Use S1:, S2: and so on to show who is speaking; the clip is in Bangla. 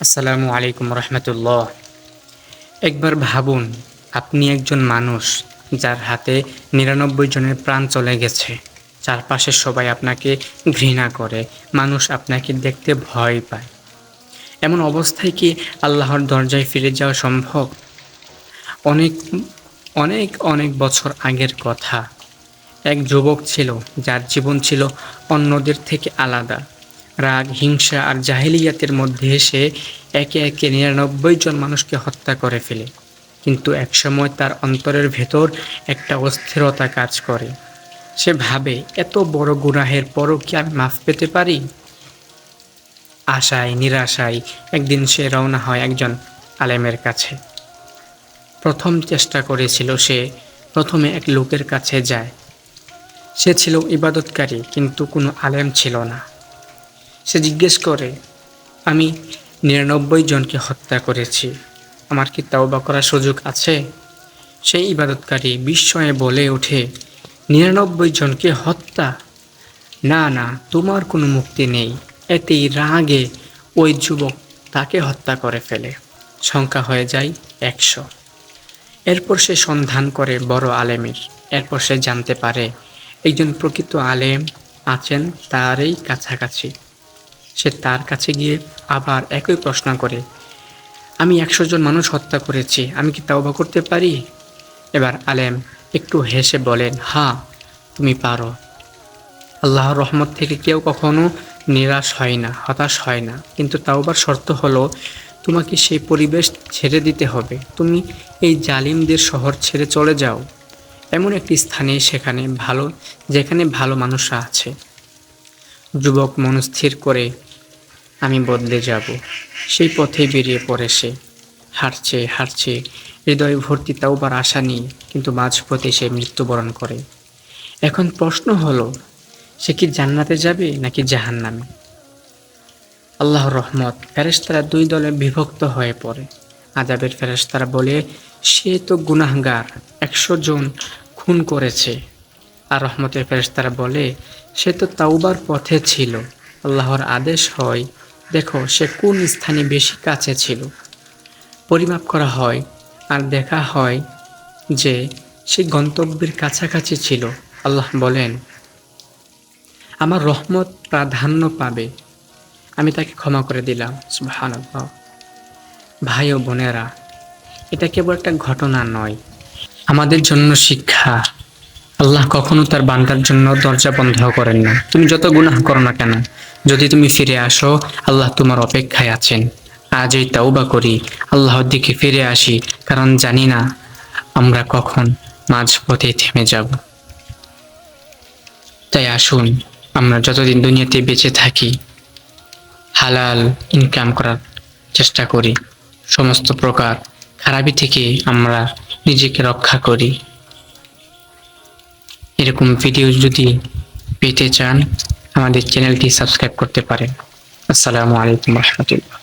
S1: আসসালামু আলাইকুম রহমতুল্লাহ। একবার ভাবুন, আপনি একজন মানুষ যার হাতে নিরানব্বই জনের প্রাণ চলে গেছে। চারপাশের সবাই আপনাকে ঘৃণা করে, মানুষ আপনাকে দেখতে ভয় পায়। এমন অবস্থায় কি আল্লাহর দরজায় ফিরে যাওয়া সম্ভব? অনেক অনেক অনেক বছর আগের কথা। এক যুবক ছিল, যার জীবন ছিল অন্যদের থেকে আলাদা। রাগ, হিংসা আর জাহিলিয়াতের মধ্যে এসে একে একে নিরানব্বই জন মানুষকে হত্যা করে ফেলে। কিন্তু একসময় তার অন্তরের ভেতর একটা অস্থিরতা কাজ করে। সে ভাবে, এত বড় গুনাহের পরও কি আমি মাফ পেতে পারি? আশায়, নিরাশায় একদিন সে রওনা হয় একজন আলেমের কাছে। প্রথম চেষ্টা করেছিল সে, প্রথমে এক লোকের কাছে যায়। সে ছিল ইবাদতকারী, কিন্তু কোনো আলেম ছিল না। সে জিজ্ঞেস করে, আমি নিরানব্বই জনকে হত্যা করেছি। আমার কি তাওবা করার সুযোগ আছে? সেই ইবাদতকারী বিস্ময়ে বলে ওঠে, নিরানব্বই জনকে হত্যা? না না, তোমার কোনো মুক্তি নেই। এতেই রাগে ওই যুবক তাকে হত্যা করে ফেলে। সংখ্যা হয়ে যায় একশো। এরপর সে সন্ধান করে বড় আলেমের। এরপর সে জানতে পারে, একজন প্রকৃত আলেম আছেন তারই কাছাকাছি। সে তার কাছে গিয়ে আবার একই প্রশ্ন করে, আমি একশো জন মানুষ হত্যা করেছি, আমি কি তাওবা করতে পারি? এবার আলেম একটু হেসে বলেন হ্যাঁ তুমি পারো। আল্লাহর রহমত থেকে কেউ কখনো নিরাশ হয় না, হতাশ হয় না। কিন্তু তাওবার শর্ত হলো, তোমাকে সেই পরিবেশ ছেড়ে দিতে হবে। তুমি এই জালিমদের শহর ছেড়ে চলে যাও। এমন একটি স্থানে, সেখানে ভালো, যেখানে ভালো মানুষরা আছে। যুবক মনস্থির করে আমি বদলে যাব। সেই পথে বেরিয়ে পড়ে সে। হাঁটছে হাঁটছে হৃদয় ভর্তি তাওবার আশা নেই, কিন্তু মাঝপথে সে মৃত্যুবরণ করে। এখন প্রশ্ন হলো, সে কি জান্নাতে যাবে নাকি জাহান্নামে? আল্লাহর রহমত, ফেরেশতারা দুই দলে বিভক্ত হয়ে পড়ে। আজাবের ফেরেশতারা বলে, সে তো গুনাহগার, একশো জন খুন করেছে। আর রহমতের ফেরেশতারা বলে, সে তো তাওবার পথে ছিল। আল্লাহর আদেশ হয় দেখো, সে কোন স্থানে বেশি কাছে ছিল? পরিমাপ করা হয় আর দেখা হয় যে সে গন্তব্যের কাছাকাছি ছিল। আল্লাহ বলেন, আমার রহমত প্রাধান্য পাবে। আমি তাকে ক্ষমা করে দিলাম। সুবহান ভাই ও বোনেরা, এটা কেবল একটা ঘটনা নয়। আমাদের জন্য শিক্ষা। আল্লাহ কখনো তার বান্দার জন্য দরজা বন্ধ করেন না। তুমি যত গুনাহ করো না কেন যদি তুমি ফিরে আসো, আল্লাহ তোমার অপেক্ষায় আছেন। আজই তাওবা করি, আল্লাহর দিকে ফিরে আসি, কারণ জানি না আমরা কখন মাঝপথে থেমে যাব। তাই আসুন, আমরা যতদিন দুনিয়াতে বেঁচে থাকি, হালাল ইনকাম করার চেষ্টা করি। সমস্ত প্রকার খারাপি থেকে আমরা নিজেকে রক্ষা করি। এরকম ভিডিও যদি পেতে চান আমাদের চ্যানেলটি সাবস্ক্রাইব করতে পারেন। আসসালামু আলাইকুম রহমতুল্লাহ।